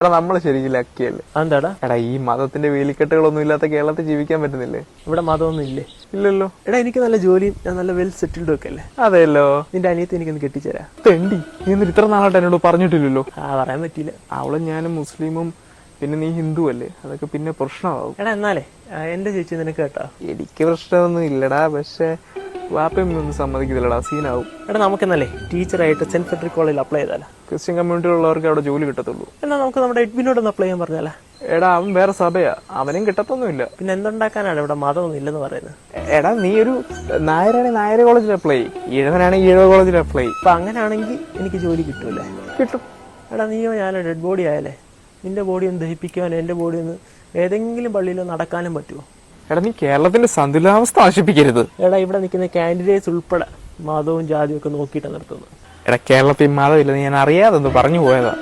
എടാ നമ്മൾ ശരിക്കും ലക്കിയല്ലേ എന്താടാ എടാ ഈ മതത്തിന്റെ വേലിക്കെട്ടുകളൊന്നും ഇല്ലാത്ത കേരളത്തിൽ ജീവിക്കാൻ പറ്റുന്നില്ലേ? ഇവിടെ മതമൊന്നും ഇല്ലേ? ഇല്ലല്ലോ. എടാ എനിക്ക് നല്ല ജോലിയും ഞാൻ നല്ല വെൽ സെറ്റിൽഡ് ഒക്കെ അല്ലേ? അതെല്ലോ നിന്റെ അനിയത്തെ എനിക്കൊന്ന് കെട്ടിച്ചേരാ. തെണ്ടി. നീ എന്നിട്ട് ഇത്ര നാളായിട്ട് എന്നോട് പറഞ്ഞിട്ടില്ലല്ലോ. ആ പറയാൻ പറ്റിയില്ല. അവളും ഞാനും മുസ്ലിമും പിന്നെ നീ ഹിന്ദു അല്ലേ? അതൊക്കെ പിന്നെ പ്രശ്നമാവും. എടാ എന്നാലേ? എന്റെ ചേച്ചി നിനക്ക് കേട്ടോ. എനിക്ക് പ്രശ്നമൊന്നും ഇല്ലടാ പക്ഷെ വാപ്പയും ഒന്നും സമ്മതിക്കുന്നില്ലടാ സീനാവും. എടാ നമുക്കെന്നല്ലേ ടീച്ചറായിട്ട് സെന്റ് ഫെഡറിക് കോളേജിൽ അപ്ലൈ ചെയ്താലോ? ക്രിസ്ത്യൻ കമ്മ്യൂണിറ്റി ഉള്ളവർക്ക് അവിടെ ജോലി കിട്ടത്തുള്ളൂ. എന്നാ നമുക്ക് നമ്മുടെ എഡ്മിനോടൊന്ന് അപ്ലൈ ചെയ്യാൻ പറഞ്ഞാലേ? എടാ അവൻ വേറെ സഭയാ. അവനും കിട്ടത്തൊന്നുമില്ല. പിന്നെ എന്തുണ്ടാക്കാനാണ് ഇവിടെ മതമൊന്നും ഇല്ലെന്ന് പറയുന്നത്? എടാ നീ ഒരു നായരാണെ നായര കോളേജിൽ അപ്ലൈ ഈഴവനാണെങ്കിൽ ഈഴവ കോളേജിൽ അപ്ലൈ അപ്പൊ അങ്ങനെയാണെങ്കിൽ എനിക്ക് ജോലി കിട്ടൂലേ? കിട്ടും. എടാ നീയോ ഞാനോ ഡെഡ് ബോഡി ആയാലേ? നിന്റെ ബോഡി ഒന്ന് ദഹിപ്പിക്കാനോ എന്റെ ബോഡി ഒന്ന് ഏതെങ്കിലും പള്ളിയിലോ നടക്കാനും പറ്റുമോ എടാ നീ കേരളത്തിന്റെ സന്തുലിതാവസ്ഥ ആശിപ്പിക്കരുത് എടാ ഇവിടെ നിൽക്കുന്ന കാൻഡിഡേറ്റ്സ് ഉൾപ്പെടെ മതവും ജാതിയും ഒക്കെ നോക്കിയിട്ടാണ് നിർത്തുന്നത് എടാ കേരളത്തിൽ മതമില്ല ഞാൻ അറിയാതെ ഒന്ന് പറഞ്ഞു പോയതാ.